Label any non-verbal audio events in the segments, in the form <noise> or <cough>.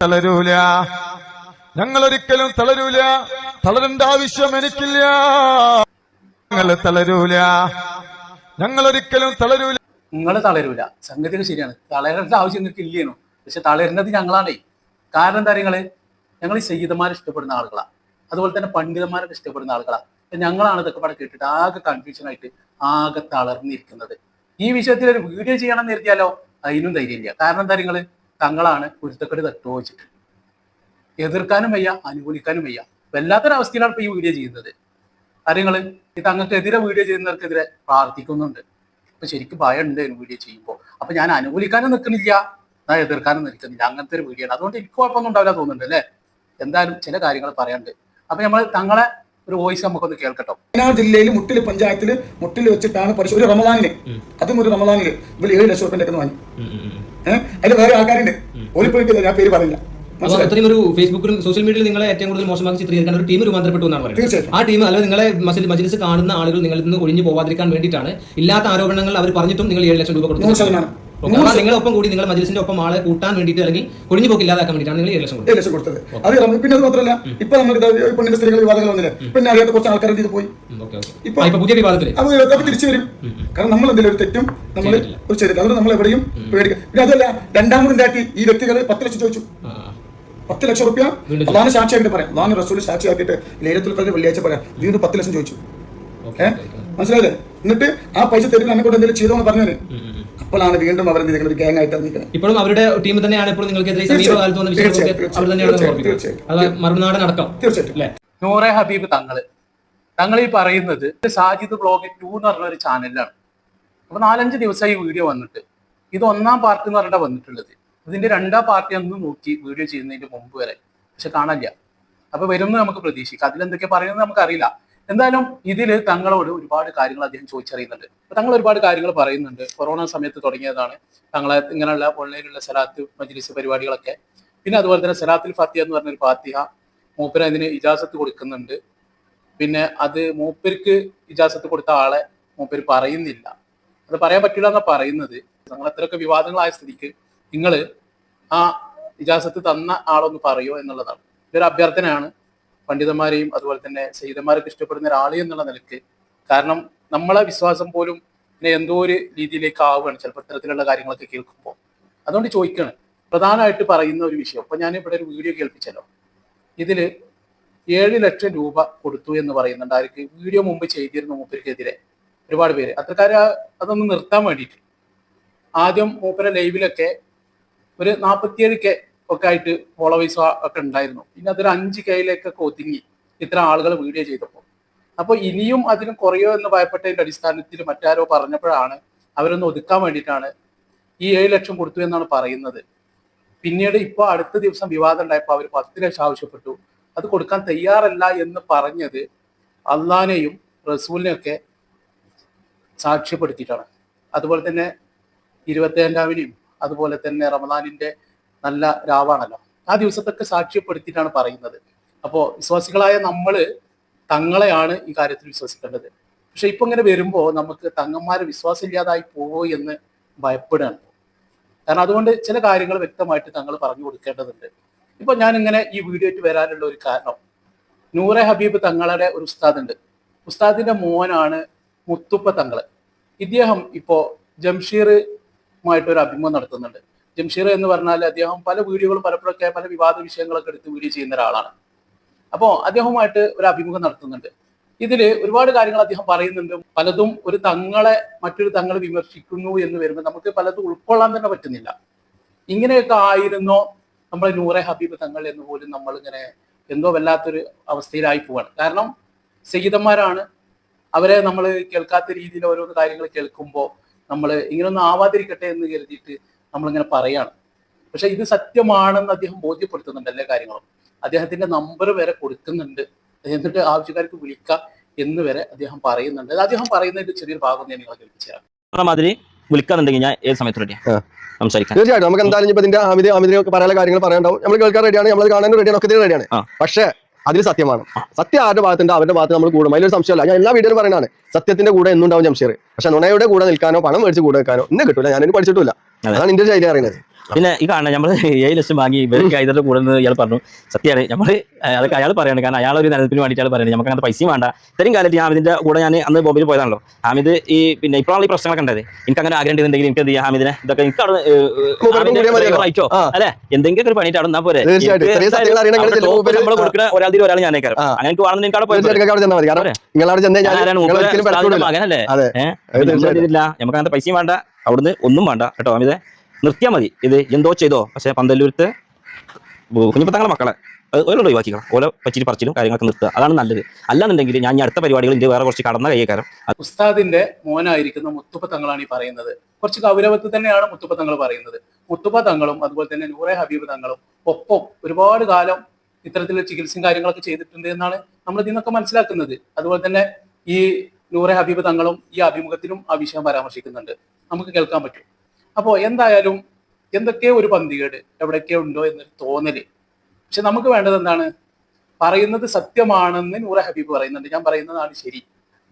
തളരൂല. ഞങ്ങൾ ഒരിക്കലും തളരൂല. തളരേണ്ട ആവശ്യം എനിക്കില്ല. ഞങ്ങൾ തളരൂല. ഞങ്ങൾ ഒരിക്കലും തളരൂല. നിങ്ങൾ തളരൂല. സംഗതികൾ ശരിയാണ്. തളരേണ്ട ആവശ്യം നിങ്ങൾക്ക് ഇല്ലേനു പക്ഷെ തളരുന്നത് ഞങ്ങളാണേ. കാരണം എന്താ നിങ്ങൾ? ഞങ്ങൾ ഈ സയ്യിദന്മാരെ ഇഷ്ടപ്പെടുന്ന ആളുകളാണ് അതുപോലെ തന്നെ പണ്ഡിതന്മാരൊക്കെ ഇഷ്ടപ്പെടുന്ന ആളുകളാണ് ഞങ്ങളാണ് ഇതൊക്കെ പാടെ കേട്ടിട്ട് ആകെ കൺഫ്യൂഷൻ ആയിട്ട് ആകെ തളർന്നിരിക്കുന്നത്. ഈ വിഷയത്തിൽ ഒരു വീഡിയോ ചെയ്യണം എന്ന് കരുതിയാലോ? അതിനും ധൈര്യമില്ല. കാരണം എന്താ നിങ്ങൾ? തങ്ങളാണ് കുരുത്തക്കെട് തട്ടുവച്ചിട്ട് എതിർക്കാനും വയ്യ അനുകൂലിക്കാനും വയ്യ. വല്ലാത്തൊരവസ്ഥയിലാണ് ഇപ്പൊ ഈ വീഡിയോ ചെയ്യുന്നത്. കാര്യങ്ങൾ ഈ തങ്ങൾക്കെതിരെ വീഡിയോ ചെയ്യുന്നവർക്കെതിരെ പ്രാർത്ഥിക്കുന്നുണ്ട്. അപ്പൊ ശരിക്കും ഭയമുണ്ട് വീഡിയോ ചെയ്യുമ്പോൾ. അപ്പൊ ഞാൻ അനുകൂലിക്കാനും നിൽക്കുന്നില്ല ഞാൻ എതിർക്കാനും നിൽക്കുന്നില്ല. അങ്ങനത്തെ ഒരു വീഡിയോ ആണ്. അതുകൊണ്ട് എനിക്ക് കുഴപ്പമൊന്നും ഉണ്ടാവില്ല തോന്നുന്നുണ്ട് അല്ലേ? എന്തായാലും ചില കാര്യങ്ങൾ പറയാനുണ്ട്. അപ്പൊ നമ്മൾ തങ്ങളെ ഒരു വോയിസ് നമുക്കൊന്ന് കേൾക്കട്ടോ. വയനാട് ജില്ലയിൽ മുട്ടിൽ പഞ്ചായത്തിൽ മുട്ടിൽ വെച്ചിട്ടാണ് പരിശോധന ഒരു റമദാനിന് അതും ഒരു റമദാനിൽ. ഇവിടെ ഏഴ് ലക്ഷം റുപ്യന്റെ വാങ്ങി. ഏഹ് അതിൽ വേറെ ആൾക്കാരുണ്ട്. ഓലിപ്പോയിട്ട് ഞാൻ പേര് പറയില്ല? അത്രയും ഒരു ഫേസ്ബുക്കിലും സോഷ്യൽ മീഡിയയിൽ നിങ്ങളെ ഏറ്റവും കൂടുതൽ മോശമാക്കി ചിത്രീകരിക്കാൻ ഒരു ടീം രൂപാന്തരപ്പെട്ടു എന്നാണ് പറയുന്നത്. ആ ടീം അല്ലെങ്കിൽ നിങ്ങളെ മസിൽ മജിലിസ് കാണുന്ന ആളുകൾ നിങ്ങളിൽ നിന്ന് ഒഴിഞ്ഞു പോവാതിരിക്കാൻ വേണ്ടിയിട്ടാണ് ഇല്ലാത്ത ആരോപണങ്ങൾ അവർ പറഞ്ഞിട്ടും നിങ്ങൾ ഏഴ് ലക്ഷം രൂപ കൊടുത്തു. നിങ്ങളൊപ്പം കൂടി നിങ്ങൾ മജിലിസിന്റെ ഒപ്പം ആളെ കൂട്ടാൻ വേണ്ടിയിട്ട് അല്ലെങ്കിൽ ഒഴിഞ്ഞു പോക്ക് ഇല്ലാതാക്കാൻ വേണ്ടിയിട്ടാണ് നിങ്ങൾ ഏഴ് ലക്ഷം കൊടുത്തത്. അത് പിന്നെ അത് മാത്രമല്ല ഇപ്പൊ നമുക്ക് പെണ്ണിന്റെ സ്ത്രീകൾ വിവാദങ്ങൾ വന്നില്ലേ? പിന്നെ അറിയാത്ത കുറച്ച് ആൾക്കാർ ഇത് പോയി. ഇപ്പൊ- പുതിയ വിവാദത്തിൽ. അത് തിരിച്ചു വരും. കാരണം നമ്മൾ എന്തെങ്കിലും ഒരു തെറ്റും നമ്മൾ ഒരു ചെയ്തില്ല അതുകൊണ്ട് നമ്മൾ എവിടെയും പേടിക്കുക പിന്നെ അതല്ല ഈ വ്യക്തികൾ പത്ത് ലക്ഷം ചോദിച്ചു. പത്ത് ലക്ഷം റുപ്യ അതാണ് സാക്ഷിയായിട്ട് പറയാം. അതാണ് റസൂൽ സാക്ഷിയാക്കിയിട്ട് ലേലത്തിൽ പറഞ്ഞ വെള്ളിയാഴ്ച പറയാം. വീണ്ടും പത്ത് ലക്ഷം ചോദിച്ചു. ഏഹ്. മനസ്സിലായില്ലേ? എന്നിട്ട് ആ പൈസ തരുന്ന എന്നെ കൊണ്ട് എന്തെങ്കിലും ചെയ്തോന്ന് പറഞ്ഞത് അപ്പോഴാണ് വീണ്ടും അവർ ഒരു ഗ്യാങ് ആയിട്ട് നിൽക്കുന്നത് ഇപ്പോഴും അവരുടെ ടീം തന്നെയാണ് ഇപ്പോൾ നിങ്ങൾക്കെതിരെ സമീപകാലത്ത് വന്ന തീർച്ചയായിട്ടും. അല്ലേ? നൂറെ ഹബീബ് തങ്ങൾ. തങ്ങൾ ഈ പറയുന്നത് സാജിദ് ബ്ലോഗ് ടു എന്ന് പറഞ്ഞ ഒരു ചാനലിലാണ്. അപ്പൊ നാലഞ്ച് ദിവസമായി ഈ വീഡിയോ വന്നിട്ട്. ഇത് ഒന്നാം പാർട്ട് എന്ന് പറഞ്ഞാൽ വന്നിട്ടുള്ളത്. ഇതിന്റെ രണ്ടാം പാർട്ടി അന്ന് നോക്കി വീഡിയോ ചെയ്യുന്നതിന്റെ മുമ്പ് വരെ. പക്ഷെ കാണില്ല അപ്പൊ വരുമെന്ന് നമുക്ക് പ്രതീക്ഷിക്കാം. അതിലെന്തൊക്കെ പറയുന്നത് നമുക്കറിയില്ല. എന്തായാലും ഇതിൽ തങ്ങളോട് ഒരുപാട് കാര്യങ്ങൾ അദ്ദേഹം ചോദിച്ചറിയുന്നുണ്ട്. തങ്ങൾ ഒരുപാട് കാര്യങ്ങൾ പറയുന്നുണ്ട്. കൊറോണ സമയത്ത് തുടങ്ങിയതാണ്. തങ്ങളെ ഇങ്ങനെയുള്ള ഓൺലൈനിലുള്ള സലാത്ത് മജ്ലിസ് പരിപാടികളൊക്കെ. പിന്നെ അതുപോലെ തന്നെ സലാത്തിൽ ഫാത്തിഹ എന്ന് പറഞ്ഞൊരു ഫാത്തിഹ മൂപ്പര് അതിന് ഇജാസത്ത് കൊടുക്കുന്നുണ്ട്. പിന്നെ അത് മൂപ്പർക്ക് ഇജാസത്ത് കൊടുത്ത ആളെ മൂപ്പര് പറയുന്നില്ല. അത് പറയാൻ പറ്റില്ല എന്നാ പറയുന്നത്. നിങ്ങൾ അത്രയൊക്കെ വിവാദങ്ങളായ സ്ഥിതിക്ക് നിങ്ങൾ ആ ഇജാസത്ത് തന്ന ആളൊന്ന് പറയോ എന്നുള്ളതാണ്. ഇതൊരു അഭ്യർത്ഥനയാണ്. പണ്ഡിതന്മാരെയും അതുപോലെ തന്നെ സഹിതന്മാരൊക്കെ ഇഷ്ടപ്പെടുന്ന ഒരാൾ എന്നുള്ള നിലയ്ക്ക് കാരണം നമ്മളെ വിശ്വാസം പോലും പിന്നെ എന്തോ ഒരു രീതിയിലേക്ക് ആവുകയാണ് ചിലപ്പോൾ ഇത്തരത്തിലുള്ള കാര്യങ്ങളൊക്കെ കേൾക്കുമ്പോൾ അതുകൊണ്ട് ചോദിക്കുകയാണ് പ്രധാനമായിട്ട് പറയുന്ന ഒരു വിഷയം. ഇപ്പൊ ഞാൻ ഇവിടെ ഒരു വീഡിയോ കേൾപ്പിച്ചല്ലോ. ഇതിൽ ഏഴ് ലക്ഷം രൂപ കൊടുത്തു എന്ന് പറയുന്നുണ്ട്. ആർക്ക്? വീഡിയോ മുമ്പ് ചെയ്തിരുന്ന മൂപ്പർക്കെതിരെ. ഒരുപാട് പേര്. അത്രക്കാര് അതൊന്ന് നിർത്താൻ വേണ്ടിയിട്ട്. ആദ്യം മൂപ്പരെ ലൈവിലൊക്കെ ഒരു നാൽപ്പത്തിയേഴ് കെ ഒക്കെ ആയിട്ട് ഫോളോവേഴ്സ് ഒക്കെ ഉണ്ടായിരുന്നു. പിന്നെ അതൊരു അഞ്ച് കയ്യിലേക്കൊക്കെ ഒതുങ്ങി ഇത്ര ആളുകൾ വീഡിയോ ചെയ്തപ്പോൾ. അപ്പോൾ ഇനിയും അതിന് കുറയോ എന്ന് ഭയപ്പെട്ടതിന്റെ അടിസ്ഥാനത്തിൽ മറ്റാരോ പറഞ്ഞപ്പോഴാണ് അവരൊന്ന് ഒതുക്കാൻ വേണ്ടിയിട്ടാണ് ഈ ഏഴ് ലക്ഷം കൊടുത്തു എന്നാണ് പറയുന്നത്. പിന്നീട് ഇപ്പോൾ അടുത്ത ദിവസം വിവാദം ഉണ്ടായപ്പോൾ അവർ പത്ത് ലക്ഷം ആവശ്യപ്പെട്ടു. അത് കൊടുക്കാൻ തയ്യാറല്ല എന്ന് പറഞ്ഞത് അള്ളാനെയും റസൂലിനെയൊക്കെ സാക്ഷ്യപ്പെടുത്തിയിട്ടാണ്. അതുപോലെ തന്നെ ഇരുപത്തേഴാവിനെയും അതുപോലെ തന്നെ റമദാനിന്റെ നല്ല രാവാണല്ലോ. ആ ദിവസത്തൊക്കെ സാക്ഷ്യപ്പെടുത്തിയിട്ടാണ് പറയുന്നത്. അപ്പോൾ വിശ്വാസികളായ നമ്മൾ തങ്ങളെയാണ് ഈ കാര്യത്തിൽ വിശ്വസിക്കേണ്ടത്. പക്ഷെ ഇപ്പൊ ഇങ്ങനെ വരുമ്പോൾ നമുക്ക് തങ്ങന്മാരെ വിശ്വാസമില്ലാതായി പോവോ എന്ന് ഭയപ്പെടുകയാണ്. കാരണം അതുകൊണ്ട് ചില കാര്യങ്ങൾ വ്യക്തമായിട്ട് തങ്ങൾ പറഞ്ഞു കൊടുക്കേണ്ടതുണ്ട്. ഇപ്പൊ ഞാൻ ഇങ്ങനെ ഈ വീഡിയോ ആയിട്ട് വരാനുള്ള ഒരു കാരണം. നൂറെ ഹബീബ് തങ്ങളുടെ ഒരു ഉസ്താദ് ഉണ്ട് ഉസ്താദിന്റെ മോനാണ് മുത്തുപ്പ തങ്ങൾ. ഇദ്ദേഹം ഇപ്പോ ജംഷീറുമായിട്ട് ഒരു അഭിമുഖം നടത്തുന്നുണ്ട്. ജംഷീർ എന്ന് പറഞ്ഞാൽ അദ്ദേഹം പല വീഡിയോകളും പലപ്പോഴൊക്കെ പല വിവാദ വിഷയങ്ങളൊക്കെ എടുത്ത് വീഡിയോ ചെയ്യുന്ന ഒരാളാണ്. അപ്പോൾ അദ്ദേഹവുമായിട്ട് ഒരു അഭിമുഖം നടത്തുന്നുണ്ട്. ഇതിൽ ഒരുപാട് കാര്യങ്ങൾ അദ്ദേഹം പറയുന്നുണ്ട്. പലതും ഒരു തങ്ങളെ മറ്റൊരു തങ്ങളെ വിമർശിക്കുന്നു എന്ന് വരുമ്പോൾ നമുക്ക് പലതും ഉൾക്കൊള്ളാൻ തന്നെ പറ്റുന്നില്ല. ഇങ്ങനെയൊക്കെ ആയിരുന്നോ നമ്മൾ നൂറെ ഹബീബ് തങ്ങൾ എന്ന് പോലും നമ്മൾ ഇങ്ങനെ എന്തോ വല്ലാത്തൊരു അവസ്ഥയിലായി പോവാണ്. കാരണം സഹിതന്മാരാണ്. അവരെ നമ്മൾ കേൾക്കാത്ത രീതിയിൽ ഓരോന്ന് കാര്യങ്ങൾ കേൾക്കുമ്പോൾ നമ്മൾ ഇങ്ങനൊന്നും ആവാതിരിക്കട്ടെ എന്ന് കരുതിയിട്ട് നമ്മളിങ്ങനെ പറയാണ്. പക്ഷെ ഇത് സത്യമാണെന്ന് അദ്ദേഹം ബോധ്യപ്പെടുത്തുന്നുണ്ട് എല്ലാ കാര്യങ്ങളും. അദ്ദേഹത്തിന്റെ നമ്പർ വരെ കൊടുക്കുന്നുണ്ട്. എന്നിട്ട് ആവശ്യക്കാർക്ക് വിളിക്കാം എന്ന് വരെ അദ്ദേഹം പറയുന്നുണ്ട്. അത് അദ്ദേഹം പറയുന്നതിന്റെ ചെറിയൊരു ഭാഗം ഞാൻ നിങ്ങളെ കേൾപ്പിച്ചു മാതിരി വിളിക്കാന്നുണ്ടെങ്കിൽ ഞാൻ ഏത് സമയത്ത് റെഡിയാ ആ. തീർച്ചയായിട്ടും. നമുക്ക് എന്തായാലും ഇപ്പൊ ഇതിന്റെ അമിത അമിതിനൊക്കെ പറയാനുള്ള കാര്യങ്ങൾ പറയാനുണ്ടാവും. നമ്മൾ കേൾക്കാൻ റെഡിയാണ് നമ്മൾ കാണാനും റെഡിയാണ് ഒക്കെ റെഡിയാണ്. പക്ഷേ അതിൽ സത്യമാണ്. സത്യം ആരുടെ ഭാഗത്തുണ്ട്? അവരുടെ ഭാഗത്ത് നമ്മൾ കൂടും. അതിലൊരു സംശയമല്ല ഞാൻ എല്ലാ വീഡിയോയിലും പറയുന്നതാണ്. സത്യത്തിന്റെ കൂടെ എന്നുണ്ടാവും ജംഷീർ. പക്ഷെ നുണയുടെ കൂടെ നിൽക്കാനോ പണം മേടിച്ച് കൂടെ നിൽക്കാനോ ഇന്ന് കിട്ടൂല. ഞാനൊന്നും പഠിച്ചിട്ടില്ല അതാണ് ഇന്ത്യ ശൈലി അറിയുന്നത് പിന്നെ ഈ കാണുന്ന നമ്മൾ <laughs> ഏഴ് ലക്ഷം വാങ്ങി ഇവർക്ക് ഇതിന്റെ കൂടെ ഇയാൾ പറഞ്ഞു സത്യമാണ് നമ്മൾ അതൊക്കെ അയാൾ പറയാണ് കാരണം അയാൾ ഒരു നിലനിൽപ്പിന് വേണ്ടിയിട്ട് അയാൾ പറയുന്നത് നമുക്ക് അങ്ങനത്തെ പൈസയും വേണ്ട. ഇത്രയും കാലത്ത് ഞാൻ ഇതിന്റെ കൂടെ ഞാൻ അന്ന് ബോംബെയിൽ പോയതാണല്ലോ. ഹാമിദ് ഈ പിന്നെ ഇപ്പോഴാണ് ഈ പ്രശ്നങ്ങളൊക്കെ കണ്ടത്. എനിക്ക് അങ്ങനെ ആഗ്രഹം ഉണ്ടെങ്കിൽ എനിക്ക് എന്ത് ചെയ്യാം ഹാമിദിനെ? ഇതൊക്കെ എനിക്ക് അവിടെ റൈറ്റോ അല്ലെ? എന്തെങ്കിലും ഒരു പണിയിട്ട് അവിടെ നമ്മളെ ആ. കൊടുക്കുന്ന ഒരാൾ ഒരാൾ ഞാൻ കയറും ആ. അങ്ങനെ വേണമെന്ന് എനിക്ക് അവിടെ പോയത് മകനല്ലേ നമുക്ക് അങ്ങനത്തെ പൈസയും വേണ്ട. അവിടുന്ന് ഒന്നും വേണ്ട. കേട്ടോ അമിതേ നിർത്തിയാൽ മതി. ഇത് എന്തോ ചെയ്തോ. പക്ഷേ പന്തല്ലൂരത്തെ കുഞ്ഞിപ്പത്തങ്ങളെ മക്കളെ. ഓരോട് ഒഴിവാക്കിക്കണം. ഓരോ പച്ചിരി പറിച്ചിലും കാര്യങ്ങളൊക്കെ നിർത്തുക. അതാണ് നല്ലത്. അല്ലാന്നുണ്ടെങ്കിൽ ഞാൻ അടുത്ത പരിപാടികൾ ഇതിന്റെ വേറെ കുറച്ച് കടന്ന കൈകാരം ഉസ്താദിന്റെ മോനായിരിക്കുന്ന മുത്തുപ്പ തങ്ങളാണ് ഈ പറയുന്നത്. കുറച്ച് ഗൗരവത്തിൽ തന്നെയാണ് മുത്തുപ്പ തങ്ങൾ പറയുന്നത്. മുത്തുപ്പ തങ്ങളും അതുപോലെ തന്നെ നൂറെ ഹബീബ് തങ്ങളും ഒപ്പം ഒരുപാട് കാലം ഇത്തരത്തിലുള്ള ചികിത്സയും കാര്യങ്ങളൊക്കെ ചെയ്തിട്ടുണ്ട് എന്നാണ് നമ്മൾ ഇതിൽ നിന്നൊക്കെ മനസ്സിലാക്കുന്നത്. അതുപോലെ തന്നെ ഈ നൂറെ ഹബീബ് തങ്ങളും ഈ അഭിമുഖത്തിലും ആ വിഷയം പരാമർശിക്കുന്നുണ്ട്. നമുക്ക് കേൾക്കാൻ പറ്റും. അപ്പോൾ എന്തായാലും എന്തൊക്കെ ഒരു പന്തികേട് എവിടെയൊക്കെയോ ഉണ്ടോ എന്നൊരു തോന്നൽ. പക്ഷെ നമുക്ക് വേണ്ടത് എന്താണ്? പറയുന്നത് സത്യമാണെന്ന് നൂറ ഹബീബ് പറയുന്നുണ്ട്. ഞാൻ പറയുന്നതാണ് ശരി.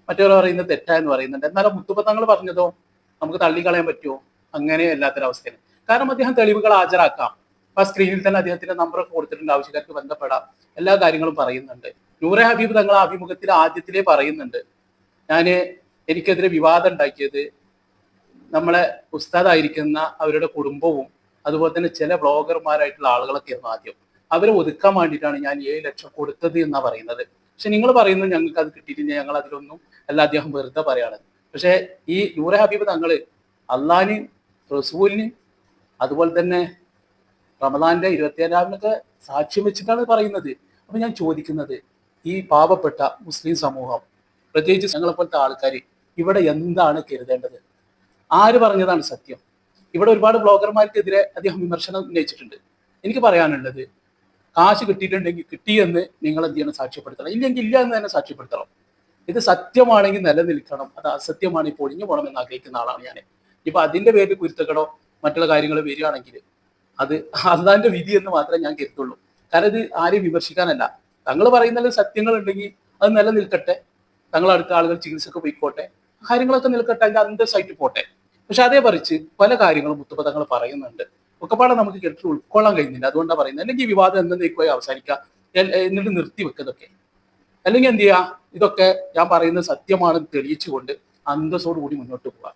മറ്റൊരാൾ പറയുന്നത് തെറ്റാന്ന് പറയുന്നുണ്ട്. എന്നാലും മുത്തുപത്തങ്ങൾ പറഞ്ഞതോ? നമുക്ക് തള്ളിക്കളയാൻ പറ്റുമോ? അങ്ങനെ അല്ലാത്തൊരവസ്ഥയാണ്. കാരണം അദ്ദേഹം തെളിവുകൾ ഹാജരാക്കാം. ആ സ്ക്രീനിൽ തന്നെ അദ്ദേഹത്തിന്റെ നമ്പർ കൊടുത്തിട്ടുണ്ട്. ആവശ്യക്കാർക്ക് ബന്ധപ്പെടാം. എല്ലാ കാര്യങ്ങളും പറയുന്നുണ്ട്. നൂറെ ഹബീബ് തങ്ങൾ അഭിമുഖത്തിൽ ആദ്യത്തിലേ പറയുന്നുണ്ട്. ഞാൻ എനിക്കെതിരെ വിവാദം ഉണ്ടാക്കിയത് നമ്മളെ ഉസ്താദായിരിക്കുന്ന അവരുടെ കുടുംബവും അതുപോലെ തന്നെ ചില ബ്ലോഗർമാരായിട്ടുള്ള ആളുകളൊക്കെ ആയിരുന്നു ആദ്യം. അവരെ ഒതുക്കാൻ വേണ്ടിയിട്ടാണ് ഞാൻ ഏഴ് ലക്ഷം കൊടുത്തത് എന്നാ പറയുന്നത്. പക്ഷെ നിങ്ങൾ പറയുന്നത് ഞങ്ങൾക്ക് അത് കിട്ടിയിട്ടില്ല ഞങ്ങൾ അതിലൊന്നും അല്ല അദ്ദേഹം വെറുതെ പറയാണ്. പക്ഷേ ഈ നൂറെ ഹബീബ് തങ്ങൾ അള്ളാന് റസൂലിന് അതുപോലെ തന്നെ റമദാന്റെ ഇരുപത്തിയേഴാമിനൊക്കെ സാക്ഷ്യം വെച്ചിട്ടാണ് പറയുന്നത്. അപ്പൊ ഞാൻ ചോദിക്കുന്നത് ഈ പാവപ്പെട്ട മുസ്ലിം സമൂഹം പ്രത്യേകിച്ച് ഞങ്ങളെ പോലത്തെ ആൾക്കാർ ഇവിടെ എന്താണ് കരുതേണ്ടത്? ആര് പറഞ്ഞതാണ് സത്യം? ഇവിടെ ഒരുപാട് ബ്ലോഗർമാർക്കെതിരെ അദ്ദേഹം വിമർശനം ഉന്നയിച്ചിട്ടുണ്ട്. എനിക്ക് പറയാനുള്ളത് കാശ് കിട്ടിയിട്ടുണ്ടെങ്കിൽ കിട്ടിയെന്ന് നിങ്ങൾ എന്ത് ചെയ്യണം? സാക്ഷ്യപ്പെടുത്തണം. ഇല്ലെങ്കിൽ ഇല്ല എന്ന് തന്നെ സാക്ഷ്യപ്പെടുത്തണം. ഇത് സത്യമാണെങ്കിൽ നിലനിൽക്കണം. അത് അസത്യമാണ് പൊളിഞ്ഞു പോകണമെന്ന് ആഗ്രഹിക്കുന്ന ആളാണ് ഞാൻ. ഇപ്പൊ അതിന്റെ പേരിൽ കുരുത്തക്കടോ മറ്റുള്ള കാര്യങ്ങൾ വരികയാണെങ്കിൽ അത് അതാന്റെ വിധി എന്ന് മാത്രമേ ഞാൻ കരുത്തുള്ളൂ കാരണം ഇത് ആരെയും വിമർശിക്കാനല്ല. തങ്ങൾ പറയുന്ന സത്യങ്ങൾ ഉണ്ടെങ്കിൽ അത് നിലനിൽക്കട്ടെ. തങ്ങൾ അടുത്ത ആളുകൾ ചികിത്സക്ക് പോയിക്കോട്ടെ. കാര്യങ്ങളൊക്കെ നിൽക്കട്ടെ അതിന്റെ അന്തസ്സായിട്ട് പോട്ടെ. പക്ഷെ അതേ പറിച്ച് പല കാര്യങ്ങളും മുത്തുപഥങ്ങൾ പറയുന്നുണ്ട്. ഒക്കെപ്പാടെ നമുക്ക് കേട്ടിട്ട് ഉൾക്കൊള്ളാൻ കഴിയുന്നില്ല. അതുകൊണ്ടാണ് പറയുന്നത്. അല്ലെങ്കിൽ ഈ വിവാദം അവസാനിക്കുക അവസാനിക്കാം. എന്നിട്ട് നിർത്തി വെക്കതൊക്കെ അല്ലെങ്കിൽ എന്ത് ചെയ്യുക ഇതൊക്കെ ഞാൻ പറയുന്നത് സത്യമാണെന്ന് തെളിയിച്ചുകൊണ്ട് അന്തസ്സോടുകൂടി മുന്നോട്ട് പോവുക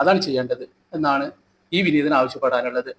അതാണ് ചെയ്യേണ്ടത് എന്നാണ് ഈ വിനീതൻ ആവശ്യപ്പെടാനുള്ളത്.